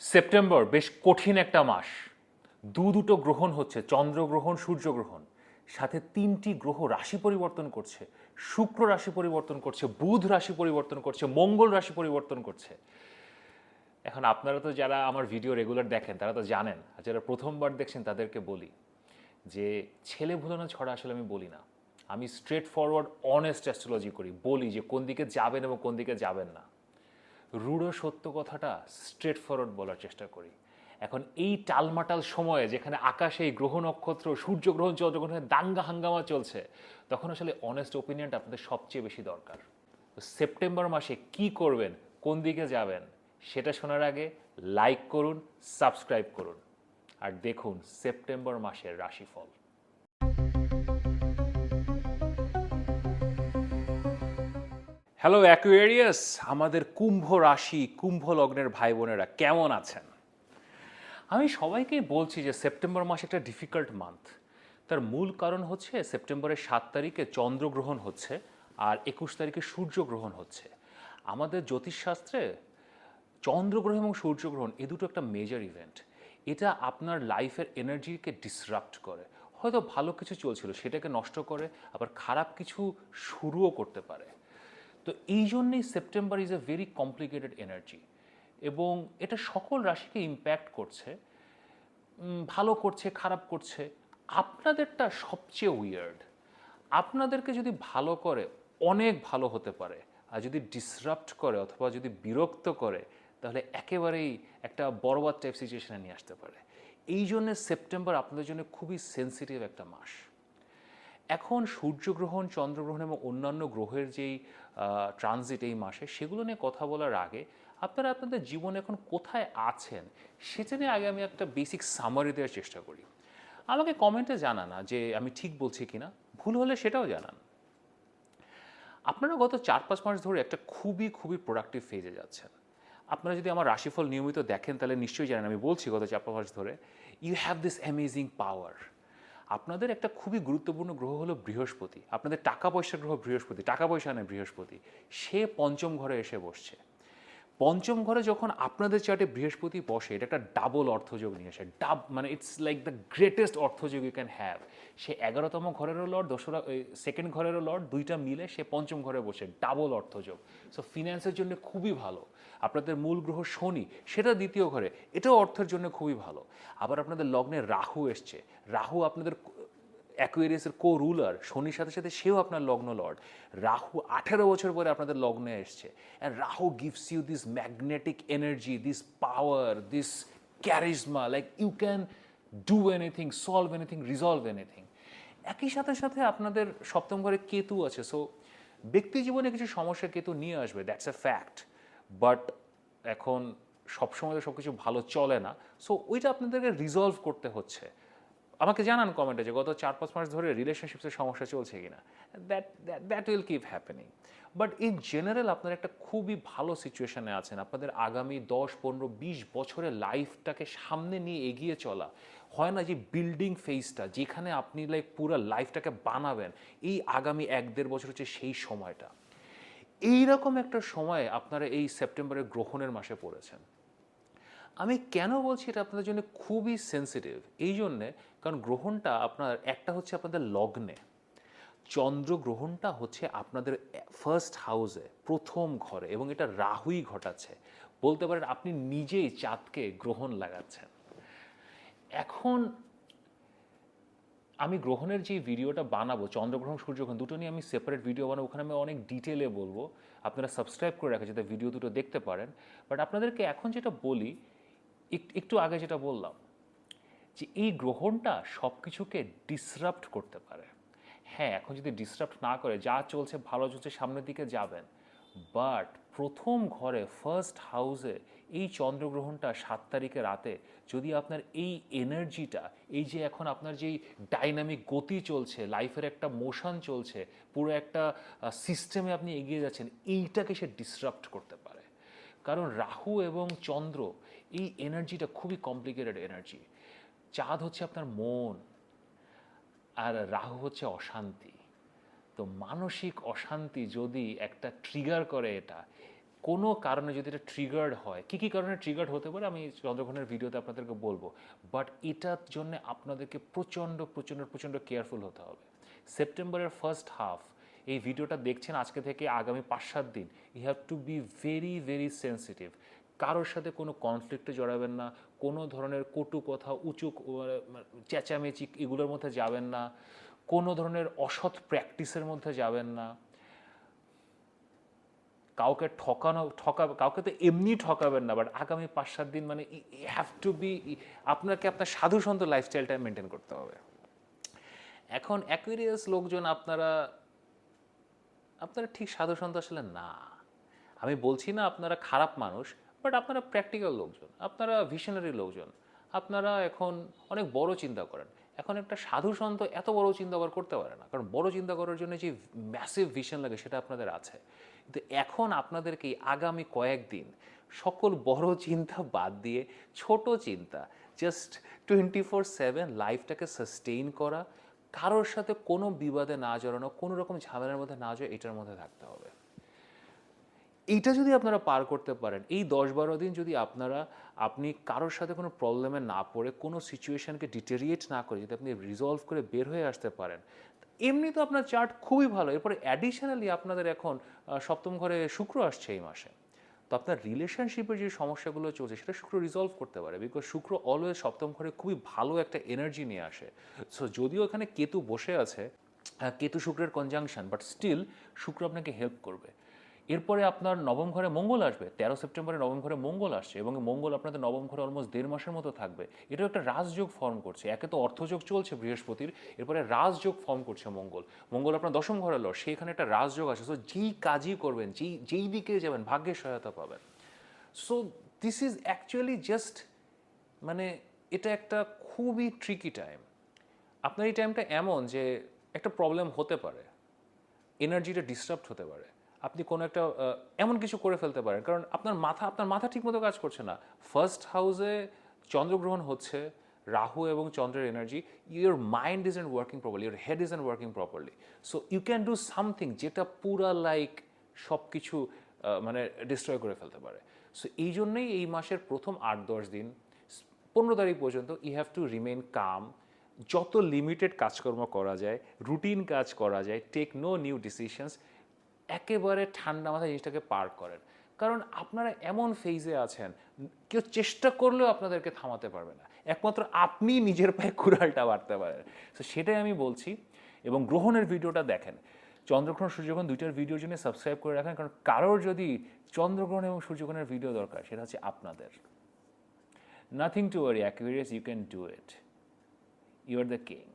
September বেশ কঠিন একটা মাস। দু দুটো গ্রহণ হচ্ছে চন্দ্রগ্রহণ সূর্যগ্রহণ সাথে তিনটি গ্রহ রাশি পরিবর্তন করছে। শুক্র রাশি পরিবর্তন করছে, বুধ রাশি পরিবর্তন করছে, মঙ্গল রাশি পরিবর্তন করছে। এখন আপনারা তো যারা আমার ভিডিও রেগুলার দেখেন, তারা তো জানেন, আর যারা প্রথমবার দেখছেন তাদেরকে বলি যে, ছেলে ভুলানো ছড়া আসলে আমি বলি না। আমি স্ট্রেট ফরওয়ার্ড অনেস্ট অ্যাস্ট্রোলজি করি, বলি যে কোন দিকে যাবেন এবং কোন দিকে যাবেন না। রূঢ় সত্য কথাটা স্ট্রেট ফরওয়ার্ড বলার চেষ্টা করি। এখন এই টালমাটাল সময়ে যেখানে আকাশে এই গ্রহ নক্ষত্র, সূর্যগ্রহণ, চন্দ্রগ্রহণের দাঙ্গা হাঙ্গামা চলছে, তখন আসলে অনেস্ট ওপিনিয়নটা আপনাদের সবচেয়ে বেশি দরকার। তো সেপ্টেম্বর মাসে কি করবেন, কোন দিকে যাবেন, সেটা শোনার আগে লাইক করুন সাবস্ক্রাইব করুন। আর দেখুন সেপ্টেম্বর মাসের রাশিফল। হ্যালো অ্যাকুয়ারিয়াস আমাদের কুম্ভ রাশি, কুম্ভ লগ্নের ভাই বোনেরা কেমন আছেন? আমি সবাইকেই বলছি যে সেপ্টেম্বর মাস একটা ডিফিকাল্ট মান্থ তার মূল কারণ হচ্ছে সেপ্টেম্বরের সাত তারিখে চন্দ্রগ্রহণ হচ্ছে আর একুশ তারিখে সূর্যগ্রহণ হচ্ছে। আমাদের জ্যোতিষশাস্ত্রে চন্দ্রগ্রহণ এবং সূর্যগ্রহণ এ দুটো একটা মেজর ইভেন্ট এটা আপনার লাইফের এনার্জিকে ডিসরাপ্ট করে। হয়তো ভালো কিছু চলছিল, সেটাকে নষ্ট করে, আবার খারাপ কিছু শুরুও করতে পারে। তো এই জন্যেই September is a very complicated energy এবং এটা সকল রাশিকে ইম্প্যাক্ট করছে ভালো করছে, খারাপ করছে। আপনাদেরটা সবচেয়ে উইয়ার্ড আপনাদেরকে যদি ভালো করে, অনেক ভালো হতে পারে, আর যদি ডিসরাপ্ট করে অথবা যদি বিরক্ত করে, তাহলে একেবারেই একটা বড়বাদ টাইপ সিচুয়েশনে নিয়ে আসতে পারে। এই জন্যে সেপ্টেম্বর আপনাদের জন্য খুবই সেন্সিটিভ একটা মাস। এখন সূর্যগ্রহণ, চন্দ্রগ্রহণ এবং অন্যান্য গ্রহের যেই ট্রানজিট এই মাসে, সেগুলো নিয়ে কথা বলার আগে আপনারা আপনাদের জীবনে এখন কোথায় আছেন সেটা নিয়ে আগে আমি একটা বেসিক সামারি দেওয়ার চেষ্টা করি। আমাকে কমেন্টে জানানা যে আমি ঠিক বলছি কিনা, ভুল হলে সেটাও জানান। আপনারা গত চার পাঁচ মাস ধরে একটা খুবই খুবই প্রোডাক্টিভ ফেজে যাচ্ছেন। আপনারা যদি আমার রাশিফল নিয়মিত দেখেন তাহলে নিশ্চয়ই জানেন আমি বলছি গত চার পাঁচ মাস ধরে you have this amazing power আপনাদের একটা খুবই গুরুত্বপূর্ণ গ্রহ হলো বৃহস্পতি। আপনাদের টাকা পয়সা গ্রহ বৃহস্পতি, টাকা পয়সা আনে বৃহস্পতি। সে পঞ্চম ঘরে এসে বসছে। পঞ্চম ঘরে যখন আপনাদের চার্টে বৃহস্পতি বসে, এটা একটা ডাবল অর্থযোগ নিয়ে আসে। ডাব মানে ইটস লাইক দ্য গ্রেটেস্ট অর্থযোগ ইউ ক্যান হ্যাভ সে এগারোতম ঘরেরও লর্ড দোসরা সেকেন্ড ঘরেরও লর্ড দুইটা মিলে সে পঞ্চম ঘরে বসে। ডাবল অর্থযোগ। সো ফিনান্সের জন্য খুবই ভালো। আপনাদের মূল গ্রহ শনি, সেটা দ্বিতীয় ঘরে। এটাও অর্থের জন্য খুবই ভালো। আবার আপনাদের লগ্নে রাহু এসছে। রাহু আপনাদের অ্যাকুয়ারিয়াসের কো রুলার শনির সাথে সাথে সেও আপনার লগ্ন লর্ড রাহু আঠেরো বছর পরে আপনাদের লগ্নে এসছে। And Rahu gives you this magnetic energy this power this charisma like you can do anything solve anything resolve anything একই সাথে সাথে আপনাদের সপ্তম ঘরে কেতু আছে। সো ব্যক্তি জীবনে কিছু সমস্যা কেতু নিয়ে আসবে দ্যাটস এ ফ্যাক্ট বাট এখন সবসময় তো সব কিছু ভালো চলে না। সো ওইটা আপনাদেরকে রিজলভ করতে হচ্ছে। আমাকে জানান কমেন্টে যে গত চার, পাঁচ মাস ধরে রিলেশনশিপসের সমস্যা চলছে কিনা। That that will keep happening but in general আপনারা একটা খুবই ভালো সিচুয়েশানে আছেন। আপনাদের আগামী দশ, পনেরো, বিশ বছরের লাইফটাকে সামনে নিয়ে এগিয়ে চলা। হয় না যে বিল্ডিং ফেজটা যেখানে আপনি লাইক পুরো লাইফটাকে বানাবেন, এই আগামী এক, দেড় বছর হচ্ছে সেই সময়টা। এইরকম একটা সময়ে আপনারা এই সেপ্টেম্বরের গ্রহণের মাসে পড়েছেন। আমি কেন বলছি এটা আপনাদের জন্য খুবই সেন্সিটিভ এই জন্যে কারণ গ্রহণটা আপনার, একটা হচ্ছে আপনাদের লগ্নে। চন্দ্রগ্রহণটা হচ্ছে আপনাদের ফার্স্ট হাউসে প্রথম ঘরে এবং এটা রাহুই ঘটাচ্ছে। বলতে পারেন আপনি নিজেই চাঁদকে গ্রহণ লাগাচ্ছেন। এখন আমি গ্রহণের যে ভিডিওটা বানাবো চন্দ্রগ্রহণ সূর্যগ্রহণ দুটো নিয়ে আমি সেপারেট ভিডিও বানাবো, ওখানে আমি অনেক ডিটেলে বলব। আপনারা সাবস্ক্রাইব করে রাখেন যাতে ভিডিও দুটো দেখতে পারেন। বাট আপনাদেরকে এখন যেটা বলি একটু আগে যেটা বললাম, যে এই গ্রহণটা সব কিছুকে ডিসরাপ্ট করতে পারে। হ্যাঁ এখন যদি ডিসরাপ্ট না করে, যা চলছে ভালো চলছে সামনের দিকে যাবেন বাট প্রথম ঘরে ফার্স্ট হাউসে এই চন্দ্রগ্রহণটা সাত তারিখে রাতে যদি আপনার এই এনার্জিটা এই যে এখন আপনার যেই ডাইনামিক গতি চলছে লাইফের একটা মোশন চলছে, পুরো একটা সিস্টেমে আপনি এগিয়ে যাচ্ছেন, এইটাকে সে ডিসরাপ্ট করতে পারে। কারণ রাহু এবং চন্দ্র এই এনার্জিটা খুবই কমপ্লিকেটেড এনার্জি চাঁদ হচ্ছে আপনার মন, আর রাহু হচ্ছে অশান্তি। তো মানসিক অশান্তি যদি একটা ট্রিগার করে এটা, কোনো কারণে যদি এটা ট্রিগার্ড হয়, কী কী কারণে ট্রিগার্ড হতে পারে আমি চন্দ্রগ্রহণের ভিডিওতে আপনাদেরকে বলব। বাট এটার জন্য আপনাদেরকে প্রচণ্ড প্রচণ্ড প্রচণ্ড কেয়ারফুল হতে হবে। সেপ্টেম্বরের ফার্স্ট হাফ এই ভিডিওটা দেখছেন আজকে থেকে আগামী পাঁচ সাত দিন। You have to be very very sensitive কারোর সাথে কোনো কনফ্লিক্টে জড়াবেন না, কোনো ধরনের কটু কথা, উঁচু চেঁচামেচি এগুলোর মধ্যে যাবেন না, কোনো ধরনের অসৎ প্র্যাকটিসের মধ্যে যাবেন না। কাউকে ঠকানো, ঠকা, কাউকে তো এমনি ঠকাবেন না বাট আগামী পাঁচ সাত দিন মানে হ্যাভ টু বি আপনাকে আপনার সাধু সন্ত লাইফস্টাইলটা মেনটেন করতে হবে। এখন অ্যাকুইরিয়াস লোকজন আপনারা আপনারা ঠিক সাধু সন্ত আসলে না। আমি বলছি না আপনারা খারাপ মানুষ বাট আপনারা প্র্যাকটিক্যাল লোকজন, আপনারা ভিশনারি লোকজন। আপনারা এখন অনেক বড় চিন্তা করেন। এখন একটা সাধু সন্ত এত বড় চিন্তা আবার করতে পারে না, কারণ বড় চিন্তা করার জন্য যে ম্যাসিভ ভিশন লাগে সেটা আপনাদের আছে। কিন্তু এখন আপনাদেরকে আগামী কয়েকদিন সকল বড় চিন্তা বাদ দিয়ে, ছোট চিন্তা জাস্ট টোয়েন্টি ফোর সেভেন লাইফটাকে সাস্টেইন করা কারোর সাথে কোনো বিবাদে না জড়ানো, কোনো রকম ঝামেলার মধ্যে না জড়ে এটার মধ্যে থাকতে হবে। এইটা যদি আপনারা পার করতে পারেন, এই দশ বারো দিন যদি আপনারা, আপনি কারোর সাথে কোনো প্রবলেমে না পড়ে, কোনো সিচুয়েশনকে ডিটেরিয়েট না করে, যদি আপনি রিজলভ করে বের হয়ে আসতে পারেন, এমনি তো আপনার চার্ট খুবই ভালো। এরপরে অ্যাডিশনালি আপনাদের এখন সপ্তম ঘরে শুক্র আসছে এই মাসে। তো আপনার রিলেশনশিপের যে সমস্যাগুলো চলছে, সেটা শুক্র রিজলভ করতে পারে। বিকজ শুক্র অলওয়েজ সপ্তম ঘরে খুবই ভালো একটা এনার্জি নিয়ে আসে। সো যদিও এখানে কেতু বসে আছে কেতু শুক্রের কনজাংশন বাট স্টিল শুক্র আপনাকে হেল্প করবে। এরপরে আপনার নবম ঘরে মঙ্গল আসবে, তেরো সেপ্টেম্বরে নবম ঘরে মঙ্গল আসছে এবং মঙ্গল আপনাদের নবম ঘরে অলমোস্ট দেড় মাসের মতো থাকবে। এটাও একটা রাজযোগ ফর্ম করছে। একে তো অর্থযোগ চলছে বৃহস্পতির, এরপরে রাজযোগ ফর্ম করছে মঙ্গল। মঙ্গল আপনার দশম ঘরে লড় সেখানে একটা রাজযোগ আছে সো যেই কাজই করবেন, যেই যেই দিকে যাবেন, ভাগ্যের সহায়তা পাবেন। So this is actually just মানে এটা একটা খুবই ট্রিকি টাইম আপনার এই টাইমটা এমন যে একটা প্রবলেম হতে পারে। এনার্জিটা ডিস্টার্ব হতে পারে। আপনি কোনো একটা এমন কিছু করে ফেলতে পারেন। কারণ আপনার মাথা আপনার মাথা ঠিকমতো কাজ করছে না। ফার্স্ট হাউসে চন্দ্রগ্রহণ হচ্ছে, রাহু এবং চন্দ্রের energy your mind is and working properly your head is and working properly so you can do something যেটা পুরা লাইক সব কিছু মানে ডিস্ট্রয় করে ফেলতে পারে। সো এই জন্যই এই মাসের প্রথম আট, দশ দিন, পনেরো তারিখ পর্যন্ত you have to remain calm যত লিমিটেড কাজকর্ম করা যায় রুটিন কাজ করা যায় টেক নো নিউ ডিসিশনস একেবারে ঠান্ডা মাথায় জিনিসটাকে পার করেন। কারণ আপনারা এমন ফেজে আছেন কেউ চেষ্টা করলেও আপনাদেরকে থামাতে পারবে না। একমাত্র আপনি নিজের পায়ে কুড়ালটা বাড়তে পারেন। তো সেটাই আমি বলছি এবং গ্রহণের ভিডিওটা দেখেন। চন্দ্রগ্রহণ সূর্যগ্রহণ দুইটার ভিডিওর জন্য সাবস্ক্রাইব করে রাখেন। কারণ কারোর যদি চন্দ্রগ্রহণ এবং সূর্যগ্রহণের ভিডিও দরকার সেটা হচ্ছে আপনাদের। Nothing to worry worry, you can can do you are the king.